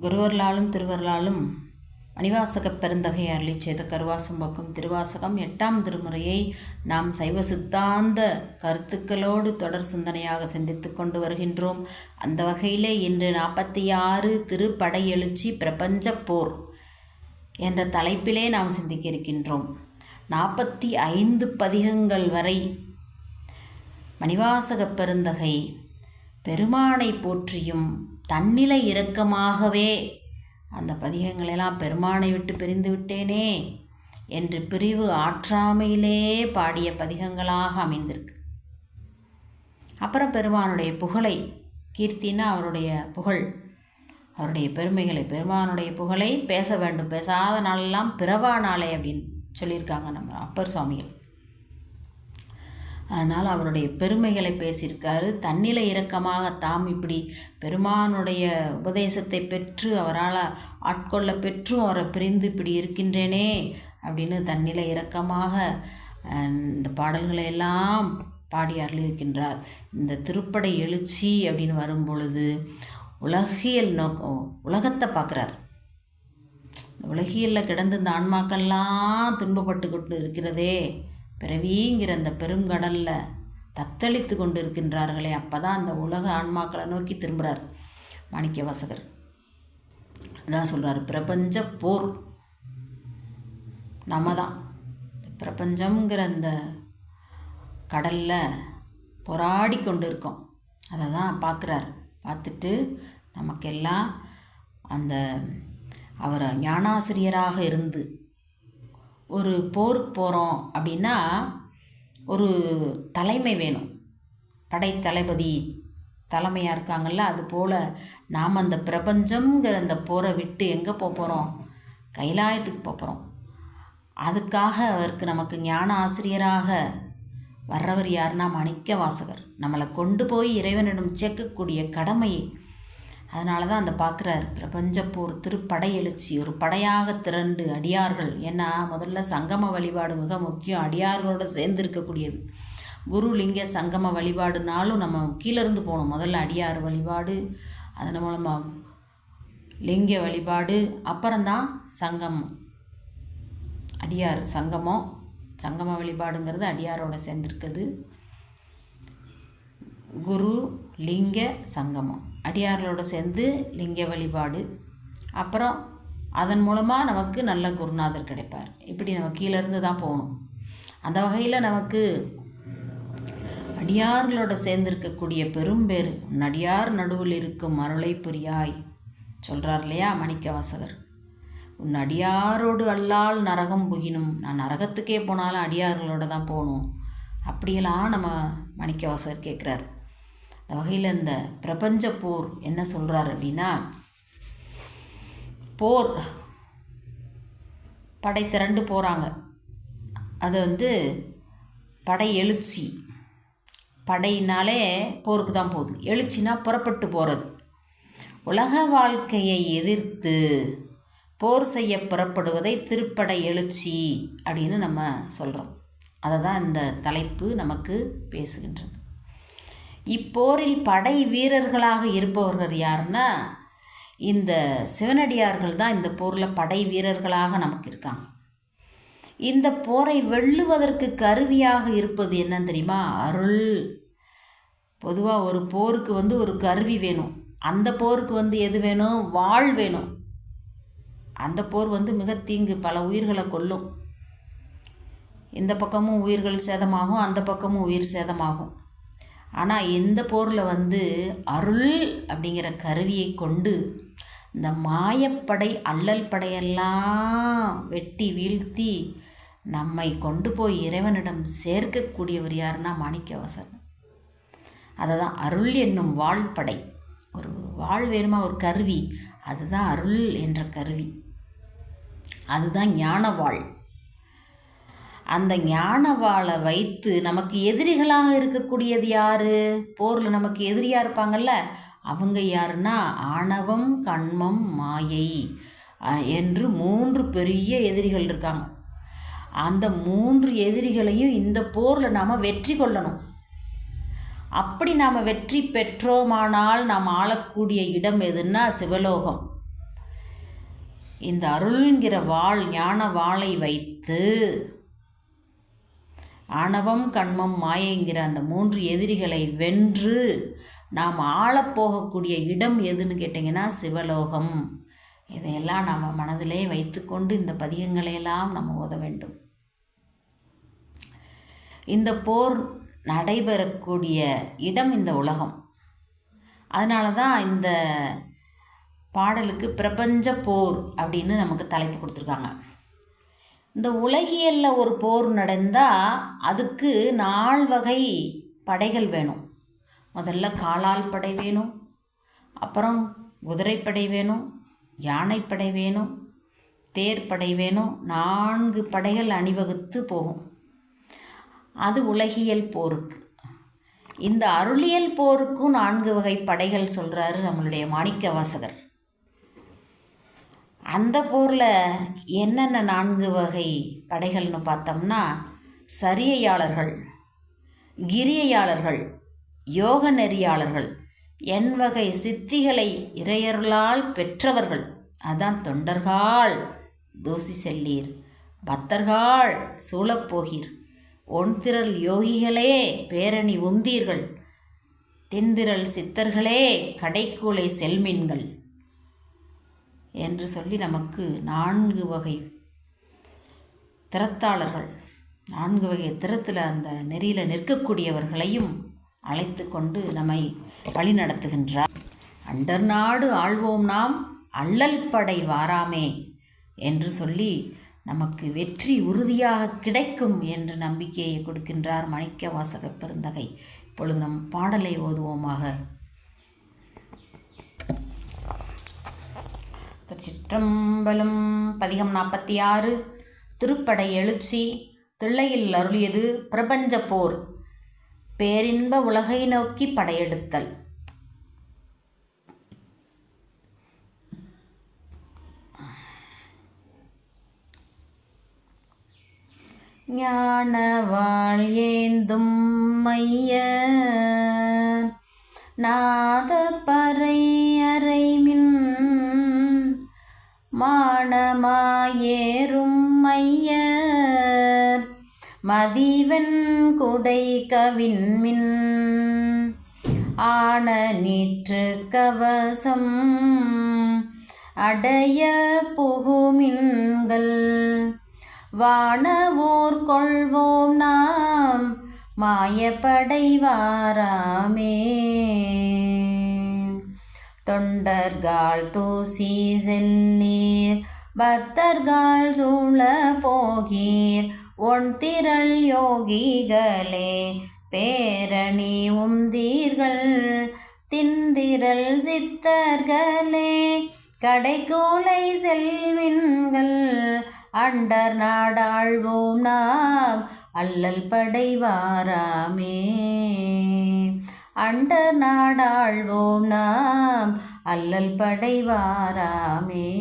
குருவர்களாலும் திருவர்களாலும் மணிவாசகப் பெருந்தகை அருளி செய்த கருவாசம் பக்கம் திருவாசகம் எட்டாம் திருமுறையை நாம் சைவ சித்தாந்த கருத்துக்களோடு தொடர் சிந்தனையாக சிந்தித்து கொண்டு வருகின்றோம். அந்த வகையிலே இன்று நாற்பத்தி ஆறு திருப்படை எழுச்சி பிரபஞ்ச போர் என்ற தலைப்பிலே நாம் சிந்திக்க இருக்கின்றோம். நாற்பத்தி ஐந்து பதிகங்கள் வரை மணிவாசகப் பெருந்தகை பெருமானை போற்றியும் தன்னிலை இரக்கமாகவே அந்த பதிகங்களெல்லாம் பெருமானை விட்டு பிரிந்து விட்டேனே என்று பிரிவு ஆற்றாமையிலே பாடிய பதிகங்களாக அமைந்திருக்கு. அப்புறம் பெருமானுடைய புகழை கீர்த்தினா அவருடைய புகழ் அவருடைய பெருமைகளை பெருமானுடைய புகழை பேச வேண்டும் பேசாத நாளெல்லாம் பிறவா நாளே அப்படின்னு சொல்லியிருக்காங்க நம்ம அப்பர் சுவாமிகள். அதனால் அவருடைய பெருமைகளை பேசியிருக்காரு. தன்னிலை இரக்கமாக தாம் இப்படி பெருமானுடைய உபதேசத்தை பெற்று அவரால் ஆட்கொள்ள பெற்றும் அவரை பிரிந்து இப்படி இருக்கின்றேனே அப்படின்னு தன்னிலை இரக்கமாக இந்த பாடல்களை எல்லாம் பாடி அருளியிருக்கின்றார். இந்த திருப்படை எழுச்சி அப்படின்னு வரும் பொழுது உலகியல் நோக்கம் உலகத்தை பார்க்குறார். உலகியலில் கிடந்து இந்த ஆன்மாக்கள்லாம் துன்பப்பட்டு கொண்டு இருக்கிறதே. பிறவிங்கிற அந்த பெருங்கடலில் தத்தளித்து கொண்டு இருக்கின்றார்களே அப்போ தான் அந்த உலக ஆன்மாக்களை நோக்கி திரும்புகிறார் மாணிக்க வாசகர் அதான் சொல்கிறார் பிரபஞ்ச போர். நம்ம தான் பிரபஞ்சங்கிற அந்த கடலில் போராடி கொண்டு இருக்கோம் அதை தான் பார்க்குறார். பார்த்துட்டு நமக்கெல்லாம் அந்த அவர் ஞானாசிரியராக இருந்து ஒரு போருக்கு போகிறோம் அப்படின்னா ஒரு தலைமை வேணும். படை தளபதி தலைமையாக இருக்காங்கள்ல அது போல் நாம் அந்த பிரபஞ்சங்கிற அந்த போரை விட்டு எங்கே போக போகிறோம் கைலாயத்துக்கு போக போகிறோம் அதுக்காக அவருக்கு நமக்கு ஞான ஆசிரியராக வர்றவர் யாருன்னா மணிக்க வாசகர் நம்மளை கொண்டு போய் இறைவனிடம் சேர்க்கக்கூடிய கடமையை அதனால தான் அந்த பார்க்குறார் பிரபஞ்சப்போர் திருப்படை எழுச்சி ஒரு படையாக திரண்டு அடியார்கள். ஏன்னா முதல்ல சங்கம வழிபாடு மிக முக்கியம். அடியார்களோடு சேர்ந்து இருக்கக்கூடியது. குரு லிங்க சங்கம வழிபாடுனாலும் நம்ம கீழேருந்து போகணும். முதல்ல அடியார் வழிபாடு அதன் மூலமாக லிங்க வழிபாடு அப்புறம்தான் சங்கமம் அடியார் சங்கமம் சங்கம வழிபாடுங்கிறது அடியாரோட சேர்ந்துருக்குது குரு லிங்க சங்கமம். அடியார்களோடு சேர்ந்து லிங்க வழிபாடு. அப்புறம் அதன் மூலமாக நமக்கு நல்ல குருநாதர் கிடைப்பார். இப்படி நம்ம கீழேருந்து தான் போகணும். அந்த வகையில் நமக்கு அடியார்களோட சேர்ந்திருக்கக்கூடிய பெரும்பேறு நடியார் நடுவில் இருக்கும் அருளை புரியாய் சொல்கிறார் இல்லையா மணிக்கவாசகர். உன் அடியாரோடு அல்லால் நரகம் புகினும். நான் நரகத்துக்கே போனாலும் அடியார்களோட தான் போகணும். அப்படியெல்லாம் நம்ம மணிக்கவாசகர் கேட்குறாரு. அந்த வகையில் இந்த பிரபஞ்ச போர் என்ன சொல்கிறார் அப்படின்னா போர் படை திரண்டு போகிறாங்க அது வந்து படை எழுச்சி. படையினாலே போருக்கு தான் போகுது. எழுச்சினா புறப்பட்டு போகிறது உலக வாழ்க்கையை எதிர்த்து போர் செய்ய புறப்படுவதை திருப்படை எழுச்சி அப்படின்னு நம்ம சொல்கிறோம் அதை தான் இந்த தலைப்பு நமக்கு பேசுகின்றது. இப்போரில் படை வீரர்களாக இருப்பவர்கள் யாருன்னா இந்த சிவனடியார்கள் தான் இந்த போரில் படை வீரர்களாக நமக்கு இருக்காங்க. இந்த போரை வெல்லுவதற்கு கருவியாக இருப்பது என்னன்னு தெரியுமா? அருள். பொதுவாக ஒரு போருக்கு வந்து ஒரு கருவி வேணும். அந்த போருக்கு வந்து எது வேணும்? வாழ் வேணும். அந்த போர் வந்து மிக தீங்கு பல உயிர்களை கொல்லும். இந்த பக்கமும் உயிர்கள் சேதமாகும் அந்த பக்கமும் உயிர் சேதமாகும். ஆனால் இந்த போரில் வந்து அருள் அப்படிங்கிற கருவியை கொண்டு இந்த மாயப்படை அல்லல் படையெல்லாம் வெட்டி வீழ்த்தி நம்மை கொண்டு போய் இறைவனிடம் சேர்க்கக்கூடியவர் யாருன்னா மாணிக்கவாசர் அதை தான் அருள் என்னும் வாழ்படை ஒரு வாழ் வேணுமா? ஒரு கருவி. அதுதான் அருள் என்ற கருவி. அதுதான் ஞான வாழ் அந்த ஞானவாளை வைத்து நமக்கு எதிரிகளாக இருக்கக்கூடியது யார்? போரில் நமக்கு எதிரியாக இருப்பாங்கள்ல அவங்க யாருன்னா ஆணவம் கண்மம் மாயை என்று மூன்று பெரிய எதிரிகள் இருக்காங்க. அந்த மூன்று எதிரிகளையும் இந்த போரில் நாம் வெற்றி கொள்ளணும். அப்படி நாம் வெற்றி பெற்றோமானால் நாம் ஆளக்கூடிய இடம் எதுன்னா சிவலோகம். இந்த அருள்ங்கிற வாள் ஞான வாளை வைத்து ஆணவம் கண்மம் மாயைங்கிற அந்த மூன்று எதிரிகளை வென்று நாம் ஆளப்போகக்கூடிய இடம் எதுன்னு கேட்டிங்கன்னா சிவலோகம். இதையெல்லாம் நாம் மனதிலே வைத்துக்கொண்டு இந்த பதிகங்களையெல்லாம் நம்ம ஓத வேண்டும். இந்த போர் நடைபெறக்கூடிய இடம் இந்த உலகம். அதனால தான் இந்த பாடலுக்கு பிரபஞ்ச போர் அப்படின்னு நமக்கு தலைப்பு கொடுத்துருக்காங்க. இந்த உலகியலில் ஒரு போர் நடந்தால் அதுக்கு நால் வகை படைகள் வேணும். முதல்ல காலால் படை வேணும் அப்புறம் குதிரைப்படை வேணும் யானைப்படை வேணும் தேர்ப்படை வேணும் நான்கு படைகள் அணிவகுத்து போகும். அது உலகியல் போருக்கு. இந்த அருளியல் போருக்கும் நான்கு வகை படைகள் சொல்கிறாரு நம்மளுடைய மாணிக்க வாசகர் அந்த போரில் என்னென்ன நான்கு வகை படைகள்னு பார்த்தோம்னா சரியையாளர்கள் கிரியையாளர்கள் யோக நெறியாளர்கள் என் வகை சித்திகளை இறையர்களால் பெற்றவர்கள். அதான் தொண்டர்கால் தூசி செல்லீர் பத்தர்கால் சூழப்போகீர் ஒன்திரள் யோகிகளே பேரணி உந்தீர்கள். தின்திரல் சித்தர்களே கடைக்கூலை செல்மீன்கள். என்று சொல்லி நமக்கு நான்கு வகை திறத்தாளர்கள் நான்கு வகை திறத்தில் அந்த நெறியில் நிற்கக்கூடியவர்களையும் அழைத்து கொண்டு நம்மை வழிநடத்துகின்றார். அண்டர் நாடு ஆள்வோம் நாம் அள்ளல் படை வாராமே என்று சொல்லி நமக்கு வெற்றி உறுதியாக கிடைக்கும் என்று நம்பிக்கையை கொடுக்கின்றார் மணிக்க வாசக பெருந்தகை. இப்பொழுது நம் பாடலை ஓதுவோமாக. திருச்சிற்றம்பலம் பதிகம் நாற்பத்தி ஆறு திருப்படை எழுச்சி. தில்லையில் அருளியது பிரபஞ்ச போர். பேரின்ப உலகை நோக்கி படையெடுத்தல். ஞானவாள் ஏந்தும் மைய. நாத மானமாயேறும் மையர் மதிவன் குடை கவின்மின் ஆன நீற்று கவசம். அடைய புகுமின்கள். வானவோர் கொள்வோம் நாம். மாயப்படைவாராமே தொண்டர்கால் தூசி செல்லீர் பக்தர்கள் சூழ போகீர். ஒன் திரள் யோகிகளே பேரணி உந்தீர்கள். திந்திரல் சித்தர்களே கடைக்கோலை செல்வின்கள். அண்டர் நாடாழ்வோம் நாம் அல்லல் படைவாராமே. அண்டர் நாடாழ்வோம் நாம் அல்லல் படைவாராமே.